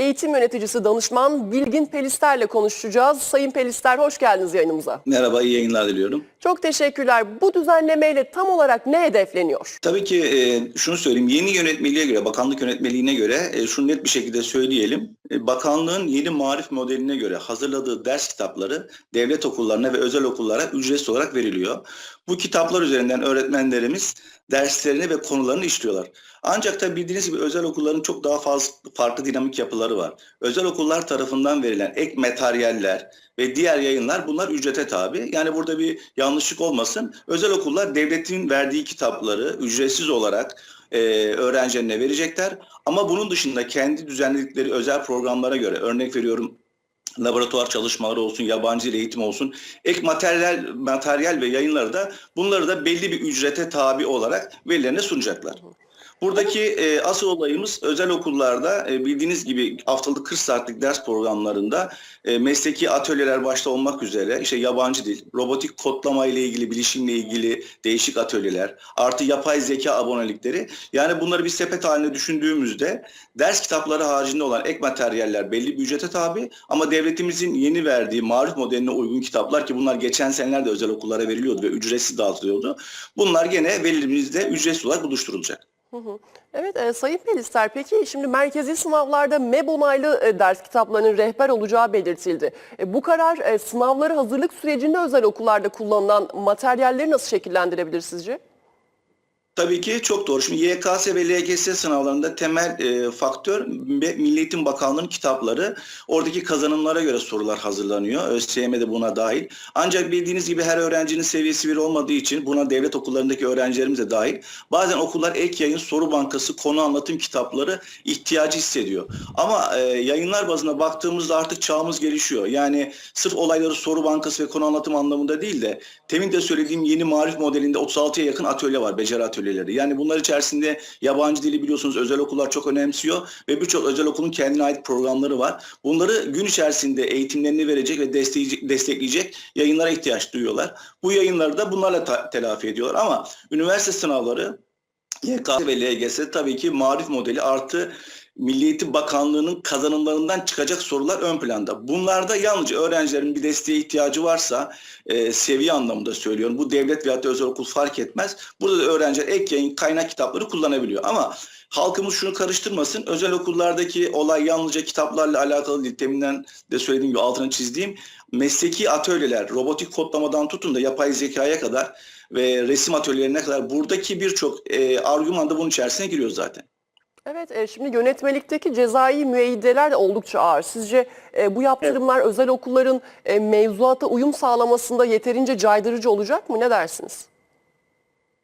eğitim yöneticisi danışman Bilgin Pelister'le konuşacağız. Sayın Pelister hoş geldiniz yayınımıza. Merhaba, iyi yayınlar diliyorum. Çok teşekkürler. Bu düzenlemeyle tam olarak ne hedefleniyor? Tabii ki e, şunu söyleyeyim, yeni yönetmeliğe göre, bakanlık yönetmeliğine göre e, şunu net bir şekilde söyleyelim. E, bakanlığın yeni marif modeline göre hazırladığı ders kitapları devlet okullarına ve özel okullara ücretsiz olarak veriliyor. Bu kitaplar üzerinden öğretmenlerimiz derslerini ve konularını işliyorlar. Ancak tabii bildiğiniz gibi özel okulların çok daha fazla farklı dinamik yapıları var. Özel okullar tarafından verilen ek materyaller ve diğer yayınlar bunlar ücrete tabi. Yani burada bir yanlışlık olmasın. Özel okullar devletin verdiği kitapları ücretsiz olarak e, öğrencilerine verecekler. Ama bunun dışında kendi düzenledikleri özel programlara göre örnek veriyorum laboratuvar çalışmaları olsun, yabancı dil eğitim olsun, ek materyal, materyal ve yayınları da bunları da belli bir ücrete tabi olarak velilerine sunacaklar. Buradaki e, asıl olayımız özel okullarda e, bildiğiniz gibi haftalık 40 saatlik ders programlarında e, mesleki atölyeler başta olmak üzere işte yabancı dil, robotik kodlama ile ilgili, bilişimle ilgili değişik atölyeler, artı yapay zeka abonelikleri. Yani bunları bir sepet halinde düşündüğümüzde ders kitapları haricinde olan ek materyaller belli bir ücrete tabi ama devletimizin yeni verdiği marif modeline uygun kitaplar ki bunlar geçen senelerde özel okullara veriliyordu ve ücretsiz dağıtılıyordu. Bunlar gene velilerimizde ücretsiz olarak buluşturulacak. Evet e, Sayın Pelister peki şimdi merkezi sınavlarda MEB onaylı e, ders kitaplarının rehber olacağı belirtildi. E, bu karar e, sınavları hazırlık sürecinde özel okullarda kullanılan materyalleri nasıl şekillendirebilir sizce? Tabii ki çok doğru. Şimdi YKS ve LGS sınavlarında temel e, faktör Milli Eğitim Bakanlığı'nın kitapları. Oradaki kazanımlara göre sorular hazırlanıyor. ÖSYM de buna dahil. Ancak bildiğiniz gibi her öğrencinin seviyesi bir olmadığı için buna devlet okullarındaki öğrencilerimiz de dahil. Bazen okullar ek yayın, soru bankası, konu anlatım kitapları ihtiyacı hissediyor. Ama e, yayınlar bazına baktığımızda artık çağımız gelişiyor. Yani sırf olayları soru bankası ve konu anlatım anlamında değil de temin de söylediğim yeni marif modelinde 36'ya yakın atölye var, beceri atölyeleri. Yani bunlar içerisinde yabancı dili biliyorsunuz özel okullar çok önemsiyor ve birçok özel okulun kendine ait programları var. Bunları gün içerisinde eğitimlerini verecek ve destekleyecek, yayınlara ihtiyaç duyuyorlar. Bu yayınları da bunlarla telafi ediyorlar ama üniversite sınavları YKS ve LGS tabii ki marif modeli artı Milli Eğitim Bakanlığı'nın kazanımlarından çıkacak sorular ön planda. Bunlarda yalnızca öğrencilerin bir desteğe ihtiyacı varsa e, seviye anlamında söylüyorum. Bu devlet veya özel okul fark etmez. Burada da öğrenciler ek yayın kaynak kitapları kullanabiliyor. Ama halkımız şunu karıştırmasın. Özel okullardaki olay yalnızca kitaplarla alakalı değil. Teminden de söylediğim gibi altını çizdiğim mesleki atölyeler, robotik kodlamadan tutun da yapay zekaya kadar ve resim atölyelerine kadar buradaki birçok e, argüman da bunun içerisine giriyor zaten. Evet, e, şimdi yönetmelikteki cezai müeyyideler de oldukça ağır. Sizce e, bu yaptırımlar özel okulların e, mevzuata uyum sağlamasında yeterince caydırıcı olacak mı? Ne dersiniz?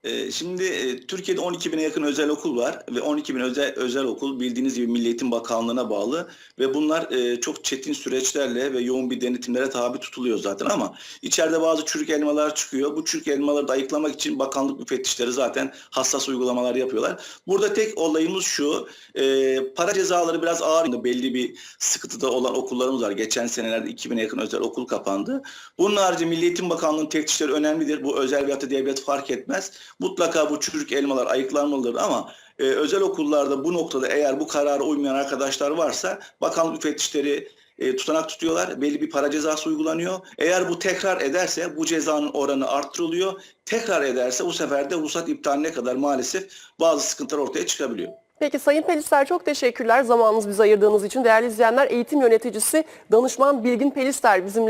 Ee, Şimdi e, Türkiye'de 12 bine yakın özel okul var ve 12 bin özel, özel okul bildiğiniz gibi Milli Eğitim Bakanlığı'na bağlı ve bunlar e, çok çetin süreçlerle ve yoğun bir denetimlere tabi tutuluyor zaten ama içeride bazı çürük elmalar çıkıyor. Bu çürük elmaları da ayıklamak için bakanlık müfettişleri zaten hassas uygulamalar yapıyorlar. Burada tek olayımız şu, e, para cezaları biraz ağır belli bir sıkıntıda olan okullarımız var. Geçen senelerde 2000'e yakın özel okul kapandı. Bunun harici Milli Eğitim Bakanlığı'nın teftişleri önemlidir. Bu özel veya da devlet fark etmez. Mutlaka bu çürük elmalar ayıklanmalıdır ama e, özel okullarda bu noktada eğer bu karara uymayan arkadaşlar varsa bakanlık müfettişleri e, tutanak tutuyorlar. Belli bir para cezası uygulanıyor. Eğer bu tekrar ederse bu cezanın oranı arttırılıyor. Tekrar ederse bu sefer de ruhsat iptaline kadar maalesef bazı sıkıntılar ortaya çıkabiliyor. Peki Sayın Pelister çok teşekkürler zamanınızı bize ayırdığınız için. Değerli izleyenler eğitim yöneticisi danışman Bilgin Pelister bizimle